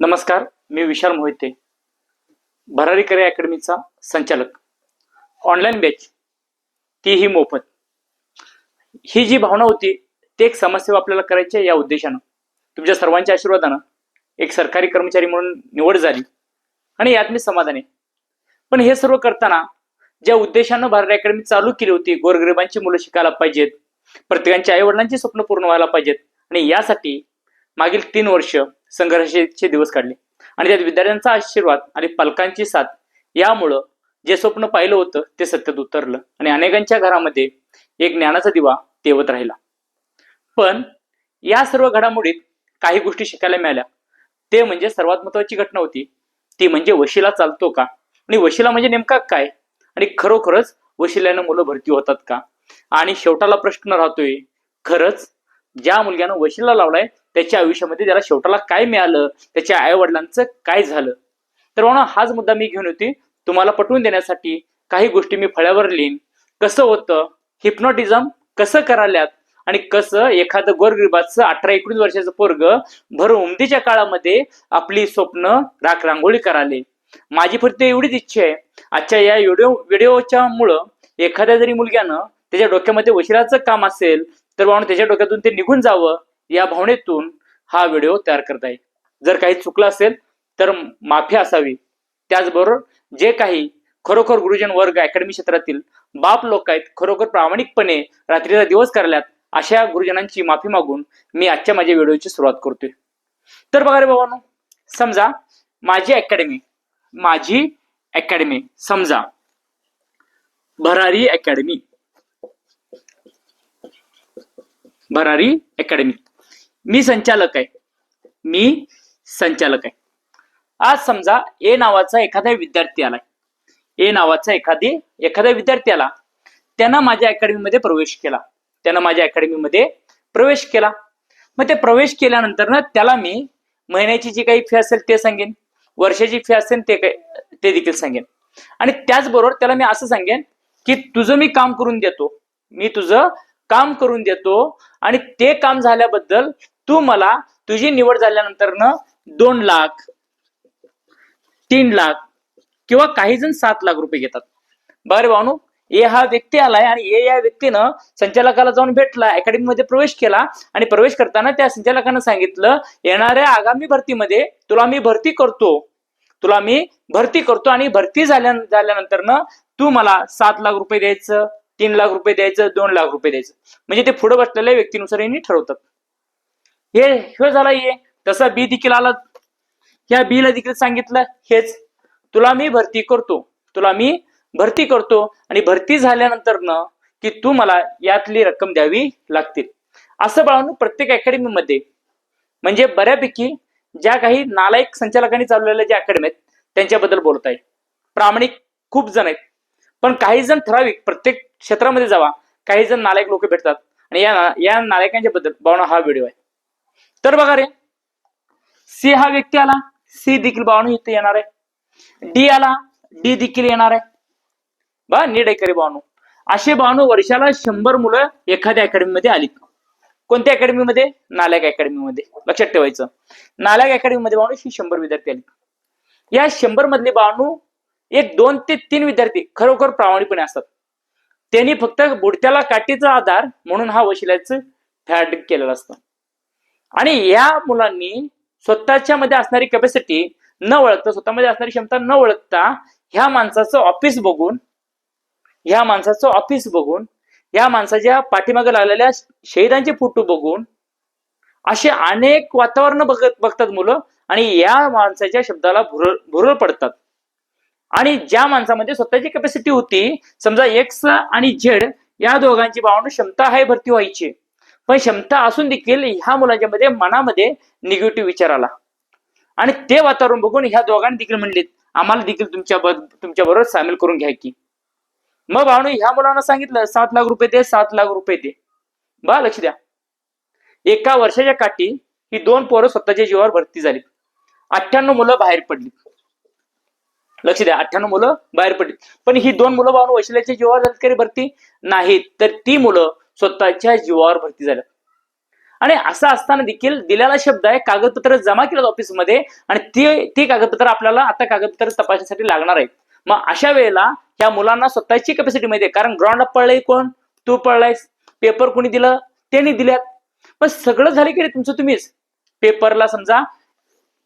नमस्कार मी विशाल मोहिते भरारी करे अकॅडमीचा संचालक. ऑनलाईन बॅच तीही मोफत. ही जी भावना होती ते एक समाजसेवा आपल्याला करायची आहे या उद्देशानं. तुमच्या सर्वांच्या आशीर्वादानं एक सरकारी कर्मचारी म्हणून निवड झाली आणि यात मी समाधानी पण हे सर्व करताना ज्या उद्देशानं भरारी अकॅडमी चालू केली होती गोरगरिबांची मुलं शिकायला पाहिजेत प्रत्येकांच्या आईवडिलांची स्वप्न पूर्ण व्हायला पाहिजेत आणि यासाठी मागील तीन वर्ष संघर्षाचे दिवस काढले. आणि त्यात विद्यार्थ्यांचा आशीर्वाद आणि पालकांची साथ यामुळं जे स्वप्न पाहिलं होतं ते सत्यात उतरलं आणि अनेकांच्या घरामध्ये एक ज्ञानाचा दिवा तेवत राहिला. पण या सर्व घडामोडीत काही गोष्टी शिकायला मिळाल्या. ते म्हणजे सर्वात महत्वाची घटना होती. ती म्हणजे वशिला चालतो का? आणि वशिला म्हणजे नेमका काय? आणि खरोखरच वशिल्यानं मुलं भरती होतात का? आणि शेवटाला प्रश्न राहतोय खरंच ज्या मुलग्यानं वशिला लावलाय त्याच्या आयुष्यामध्ये त्याला शेवटाला काय मिळालं? त्याच्या आईवडिलांचं काय झालं? तर म्हणून हाच मुद्दा मी घेऊन होती तुम्हाला पटवून देण्यासाठी काही गोष्टी मी फळ्यावर लिहीन. कसं होतं? हिप्नॉटिझम कसं कराल्यात आणि कसं एखादं गोरगरिबाचं अठरा एकोणीस वर्षाचं पोरग भर उमदीच्या काळामध्ये आपली स्वप्न राख रांगोळी कराले माझी फक्त एवढीच इच्छा आहे. आजच्या या व्हिडिओ व्हिडिओच्या मुळं एखाद्या जरी मुलग्यानं त्याच्या डोक्यामध्ये उशिराचं काम असेल तर म्हणून त्याच्या डोक्यातून ते निघून जावं. या भावनेतून हा व्हिडिओ तयार करत आहे जर काही चुकलं असेल तर माफी असावी. त्याचबरोबर जे काही खरोखर गुरुजन वर्ग अकॅडमी क्षेत्रातील बाप लोक आहेत खरोखर प्रामाणिकपणे रात्रीचा दिवस करल्यात अशा गुरुजनांची माफी मागून मी आजच्या माझ्या व्हिडिओची सुरुवात करतोय. तर बघा रे बाबांनो समजा माझी अकॅडमी माझी अकॅडमी समजा भरारी अकॅडमी भरारी अकॅडमी मी संचालक आहे. मी संचालक आहे. आज समजा ए नावाचा एखादा विद्यार्थी आलाय. ए नावाचा एखादी एखादा विद्यार्थी आला. त्यानं माझ्या अकॅडमीमध्ये प्रवेश केला. त्यानं माझ्या अकॅडमीमध्ये प्रवेश केला. मग ते प्रवेश केल्यानंतर ना त्याला मी महिन्याची जी काही फी असेल ते सांगेन. वर्षाची फी असेल ते काय ते देखील सांगेन. आणि त्याचबरोबर त्याला मी असं सांगेन की तुझं मी काम करून देतो. मी तुझं काम करून देतो. आणि ते काम झाल्याबद्दल तू मला तुझी निवड झाल्यानंतर न दोन लाख तीन लाख किंवा काही जण सात लाख रुपये घेतात. बरं भावनो ए हा व्यक्ती आलाय आणि ए या व्यक्तीनं संचालकाला जाऊन भेटला अकॅडमीमध्ये प्रवेश केला आणि प्रवेश करताना त्या संचालकानं सांगितलं येणाऱ्या आगामी भरतीमध्ये तुला मी भरती करतो. तुला मी भरती करतो आणि भरती झाल्या झाल्यानंतर ना तू मला सात लाख रुपये द्यायचं तीन लाख रुपये द्यायचं दोन लाख रुपये द्यायचं. म्हणजे ते पुढे बसलेल्या व्यक्तीनुसार यांनी ठरवतात. हे हे झाला ये तसा बी देखील आला. ह्या बीला देखील सांगितलं. हेच. तुला मी भरती करतो. तुला मी भरती करतो. आणि भरती झाल्यानंतर न की तू मला यातली रक्कम द्यावी लागतील. असं बाळांनो प्रत्येक अकॅडमीमध्ये म्हणजे बऱ्यापैकी ज्या काही नालायक संचालकांनी चालवलेल्या ज्या अकॅडमी आहेत त्यांच्याबद्दल बोलत आहे प्रामाणिक खूप जण आहेत. पण काही जण ठराविक प्रत्येक क्षेत्रामध्ये जावा. काही जण नालायक लोक भेटतात. आणि या या नालायकांच्या बद्दल बावणा हा व्हिडिओ आहे. तर बघा रे. सी हा व्यक्ती आला सी देखील बावणू इथे येणार आहे. डी आला डी देखील येणार आहे. बा नीट एकरी करे बावणू असे बावणू वर्षाला शंभर मुलं एखाद्या अकॅडमीमध्ये आली. कोणत्या अकॅडमीमध्ये नालायक अकॅडमीमध्ये लक्षात ठेवायचं. नालायक अकॅडमीमध्ये बावणू ही शंभर विद्यार्थी आली. या शंभर मधले बावणू एक दोन ते तीन विद्यार्थी खरोखर प्रामाणिकपणे असतात. त्यांनी फक्त बुडत्याला काठीचा आधार म्हणून हा वशिल्याचं फॅड केलेलं असतं. आणि या मुलांनी स्वतःच्या मध्ये असणारी कॅपॅसिटी न ओळखता स्वतःमध्ये असणारी क्षमता न ओळखता ह्या माणसाचं ऑफिस बघून ह्या माणसाचं ऑफिस बघून या माणसाच्या पाठीमागे लागलेल्या शहीदांचे फोटो बघून असे अनेक वातावरण बघत बघतात मुलं आणि या माणसाच्या शब्दाला भुरळ भुरळ पडतात. आणि ज्या माणसामध्ये स्वतःची कॅपॅसिटी होती समजा एक्स आणि झेड या दोघांची भावना क्षमता आहे भरती व्हायची. पण क्षमता असून देखील ह्या मुलांच्या मध्ये मनामध्ये निगेटिव्ह विचार आला. आणि ते वातावरण बघून ह्या दोघांनी देखील म्हणलेत आम्हाला देखील तुमच्या तुमच्या बरोबर सामील करून घ्या की. मग भावनो ह्या मुलांना सांगितलं सात लाख रुपये दे सात लाख रुपये दे. बा लक्ष द्या. एका वर्षाच्या काठी ही दोन पोरं स्वतःच्या जीवावर भरती झाली. अठ्ठ्याण्णव मुलं बाहेर पडली. लक्ष द्या अठ्ठ्याण्णव मुलं बाहेर पडली. पण ही दोन मुलं भावनो वैशिल्याच्या जीवावर झाली भरती नाहीत तर ती मुलं स्वतःच्या जीवावर भरती झाल्या आणि असं असताना देखील दिलेला शब्द आहे कागदपत्र जमा केलं ऑफिसमध्ये आणि ते ती कागदपत्र आपल्याला आता कागदपत्र तपासण्यासाठी लागणार आहेत. मग अशा वेळेला ह्या मुलांना स्वतःची कॅपॅसिटी माहिती आहे कारण ग्राउंडला पडलंय कोण? तू पडलायस पेपर कोणी दिलं? त्यांनी दिल्यात. मग सगळं झालं की रे तुमचं तुम्हीच? पेपरला समजा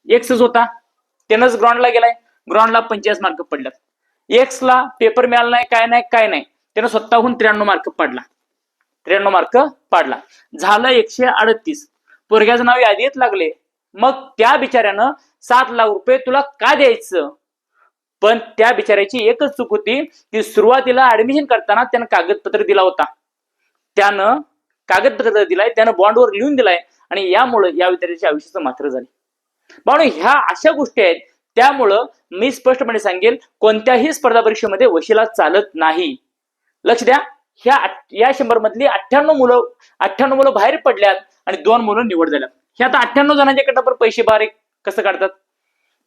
एक्सच होता. त्यानंच ग्राउंडला गेलाय. ग्राउंडला पंचेचाळीस मार्क पडल्यात. एक्सला पेपर मिळाला नाही काय नाही काय नाही. त्यानं स्वतःहून त्र्याण्णव मार्क पडला. त्र्याण्णव मार्क पाडला. झालं एकशे अडतीस. पोरग्याचं नाव यादीत लागले. मग त्या बिचाऱ्यानं सात लाख रुपये तुला का द्यायचं? पण त्या बिचाऱ्याची एकच चूक होती की सुरुवातीला ऍडमिशन करताना त्यानं कागदपत्र दिला होता. त्यानं कागदपत्र दिलाय त्यानं बॉन्डवर लिहून दिलाय आणि यामुळे या विद्यार्थ्याचे आयुष्याचं मात्र झाले. म्हणून ह्या अशा गोष्टी आहेत त्यामुळं मी स्पष्टपणे सांगेल कोणत्याही स्पर्धा परीक्षेमध्ये वशिला चालत नाही. लक्ष द्या. ह्या या शंभर मधली अठ्ठ्याण्णव मुलं अठ्ठ्याण्णव मुलं बाहेर पडल्यात आणि दोन मुलं निवड झाल्यात. हे आता अठ्ठ्याण्णव जणांच्या पण पैसे बारीक कसं काढतात?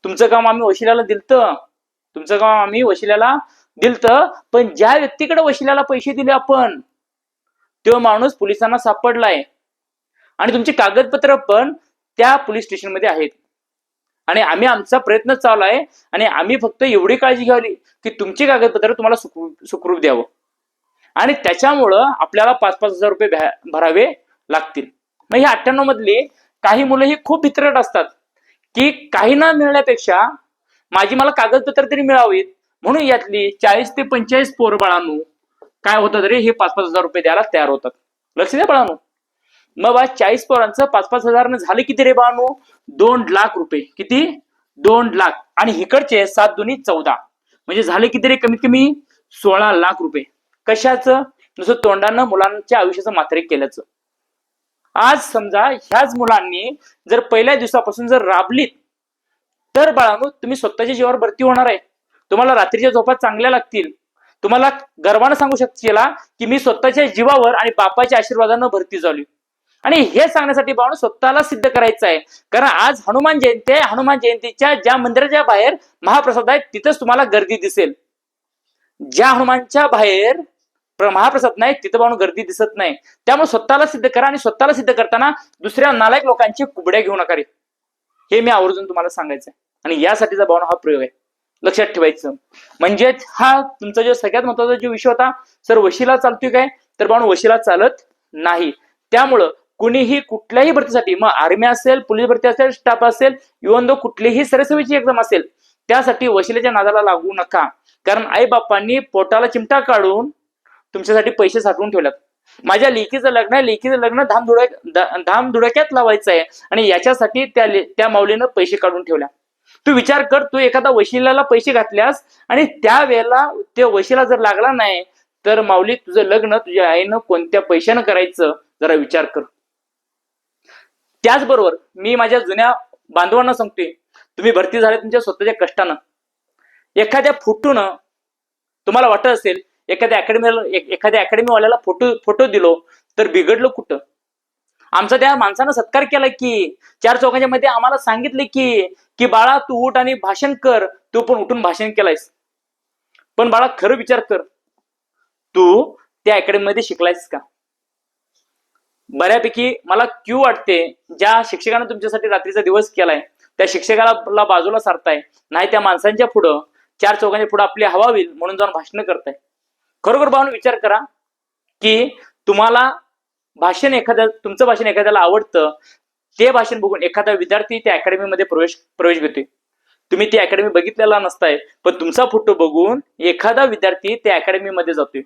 तुमचं काम आम्ही वशिल्याला दिलत. तुमचं काम आम्ही वशिल्याला दिलतं. पण ज्या व्यक्तीकडे वशिल्याला पैसे दिले आपण तो माणूस पोलिसांना सापडलाय. आणि तुमची कागदपत्र पण त्या पोलीस स्टेशनमध्ये आहेत. आणि आम्ही आमचा प्रयत्न चालू आहे. आणि आम्ही फक्त एवढी काळजी घ्यावी की तुमची कागदपत्र तुम्हाला सुखरू- सुखरूप द्यावं. आणि त्याच्यामुळं आपल्याला पाच पाच हजार रुपये भरावे लागतील. मग ही अठ्ठ्याण्णव मधली काही मुलं ही खूप भित्रट असतात की काही ना मिळण्यापेक्षा माझी मला कागदपत्र तरी मिळावीत. म्हणून यातली चाळीस ते पंचेचाळीस पोर बाळांनो काय होतं तरी हे पाच पाच हजार रुपये द्यायला तयार होतात. लक्ष द्या बाळांनो. मग बा चाळीस पोरांचं पाच पाच हजार झाले किती रे बाळांनो? दोन लाख रुपये. किती? दोन लाख. आणि इकडचे सात दोन्ही चौदा. म्हणजे झाले किती रे? कमीत कमी सोळा लाख रुपये. कशाचं? नुसतं तोंडानं मुलांच्या आयुष्याचं मात्रे केल्याचं. आज समजा ह्याच मुलांनी जर पहिल्या दिवसापासून जर राबलीत तर बाळांनो तुम्ही स्वतःच्या जीवावर भरती होणार आहे. तुम्हाला रात्रीच्या झोपा चांगल्या लागतील. तुम्हाला गर्वानं सांगू शकशील की मी स्वतःच्या जीवावर आणि बापाच्या आशीर्वादानं भरती झाली आणि हे सांगण्यासाठी बाळांनो स्वतःला सिद्ध करायचं आहे. कारण आज हनुमान जयंती आहे. हनुमान जयंतीच्या ज्या मंदिराच्या बाहेर महाप्रसाद आहे तिथंच तुम्हाला गर्दी दिसेल. ज्या हनुमानच्या बाहेर महाप्रसाद नाही तिथं पाहून गर्दी दिसत नाही. त्यामुळे स्वतःला सिद्ध करा आणि स्वतःला सिद्ध करताना दुसऱ्या नालायक लोकांची कुबड्या घेऊ नका रे. हे मी आवर्जून तुम्हाला सांगायचं आहे. आणि यासाठीचा भावना हा प्रयोग आहे. लक्षात ठेवायचं. म्हणजेच हा तुमचा जो सगळ्यात महत्त्वाचा जो विषय होता सर वशिला चालतोय काय? तर बाण वशिला चालत नाही. त्यामुळं कुणीही कुठल्याही भरतीसाठी मग आर्मी असेल पोलीस भरती असेल स्टाफ असेल इवन दो कुठलीही सरसेवेची एक्झाम असेल त्यासाठी वशिलेच्या नादाला लागू नका. कारण आई बापांनी पोटाला चिमटा काढून तुमच्यासाठी पैसे साठवून ठेवल्यात. माझ्या लेकीचं लग्न आहे लेकीचं लग्न धाम धुडक धाम धुडक्यात लावायचं आहे. आणि याच्यासाठी त्या त्या माऊलीनं पैसे काढून ठेवल्या. तू विचार कर तू एखादा वशिलाला पैसे घातल्यास आणि त्या वेळेला ते वशिला जर लागला नाही तर माऊली तुझं लग्न तुझ्या आईनं कोणत्या पैशानं करायचं? जरा विचार कर. त्याचबरोबर मी माझ्या जुन्या बांधवांना सांगतोय तुम्ही भरती झाले तुमच्या स्वतःच्या कष्टानं. एखाद्या फुटून तुम्हाला वाटत असेल एखाद्या अकॅडमीला एखाद्या अकॅडमीवाल्याला फोटो फोटो दिलो तर बिघडलो कुठं? आमचा त्या माणसानं सत्कार केला की चार चौकांच्या मध्ये आम्हाला सांगितले की की बाळा तू उठ आणि भाषण कर. तू पण उठून भाषण केलायस. पण बाळा खरं विचार कर. तू त्या अकॅडमीमध्ये शिकलायस का? बऱ्यापैकी मला क्यू वाटते ज्या शिक्षकानं तुमच्यासाठी रात्रीचा दिवस केलाय त्या शिक्षकाला बाजूला सारताय. नाही त्या माणसांच्या पुढं चार चौकांच्या पुढे आपली हवा होईल म्हणून जाऊन भाषण करताय. खरोखर भावून विचार करा की तुम्हाला भाषण एखाद्या तुमचं भाषण एखाद्याला आवडतं ते भाषण बघून एखादा विद्यार्थी त्या अकॅडमीमध्ये प्रवेश प्रवेश घेतोय. तुम्ही ती अकॅडमी बघितलेला नसताय पण तुमचा फोटो बघून एखादा विद्यार्थी त्या अकॅडमीमध्ये जातोय.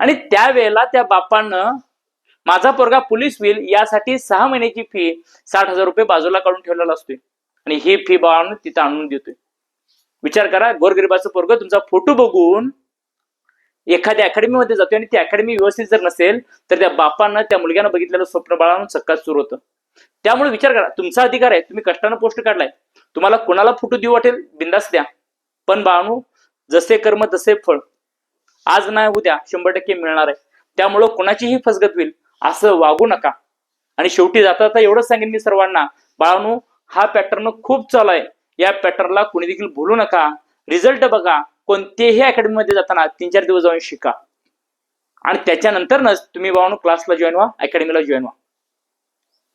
आणि त्यावेळेला त्या बापानं माझा पोरगा पोलीस होईल यासाठी सहा महिन्याची फी साठ हजार रुपये बाजूला काढून ठेवलेला असतोय. आणि ही फी बाळून तिथं आणून देतोय. विचार करा गोरगरिबाचं पोरग तुमचा फोटो बघून एखाद्या अकॅडमीमध्ये जातोय आणि ती अकॅडमी व्यवस्थित जर नसेल तर त्या बापांना त्या मुलग्यानं बघितलेलं स्वप्न बाळानं सक्काच सुरू होतं. त्यामुळे विचार करा तुमचा अधिकार आहे. तुम्ही कष्टानं पोस्ट काढलाय. तुम्हाला कोणाला फोटो देऊ वाटेल? बिंदास द्या. पण बाळानू जसे कर्म तसे फळ. आज नाही उद्या शंभर टक्के मिळणार आहे. त्यामुळं कोणाचीही फसगत होईल असं वागू नका. आणि शेवटी जाता जाता एवढंच सांगेन मी सर्वांना बाळानू हा पॅटर्न खूप चालू आहे. या पॅटर्नला कोणी देखील भूलू नका. रिझल्ट बघा. कोणतेही अकॅडमीमध्ये जाताना तीन चार दिवस जाऊन शिका. आणि त्याच्यानंतरच तुम्ही बाळानू क्लासला जॉईन व्हा अकॅडमीला जॉईन व्हा.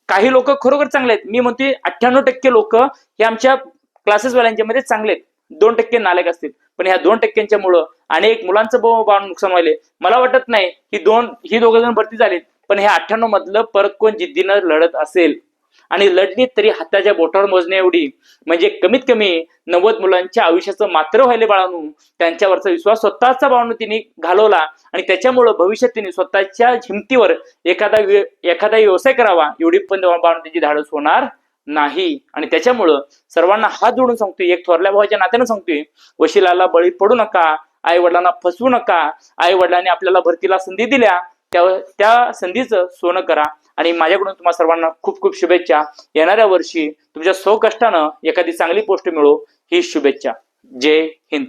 काही लोक खरोखर चांगले आहेत. मी म्हणते अठ्ठ्याण्णव टक्के लोक हे आमच्या क्लासेसवाल्यांच्या मध्ये चांगले आहेत. दोन टक्के नालायक असतील. पण ह्या दोन टक्क्यांच्या मुळे अनेक मुलांचं ब- नुकसान व्हायले मला वाटत नाही ही दोन ही दोघं जण भरती झालीत. पण ह्या अठ्ठ्याण्णव मधलं परत कोण जिद्दीनं लढत असेल आणि लढली तरी हाताच्या बोटावर मोजणे एवढी म्हणजे कमीत कमी नव्वद मुलांच्या आयुष्याचं मात्र व्हायले बाळानू. त्यांच्यावरचा विश्वास स्वतःचा बाळानू तिने घालवला आणि त्याच्यामुळं भविष्यात तिने स्वतःच्या हिमतीवर एखादा एखादा व्यवसाय करावा एवढी पण बाळांनो तिची धाडस होणार नाही. आणि त्याच्यामुळं सर्वांना हात जोडून सांगतोय एक थोरल्या भावाच्या नात्यानं सांगतोय वशिलाला बळी पडू नका आई वडिलांना फसवू नका आई वडिलांनी आपल्याला भरतीला संधी दिल्या त्या त्या संधीचं सोनं करा. आणि माझ्याकडून तुम्हा सर्वांना खूप खूप शुभेच्छा. येणाऱ्या वर्षी तुमच्या सौकष्टानं एखादी चांगली पोस्ट मिळो ही शुभेच्छा. जय हिंद.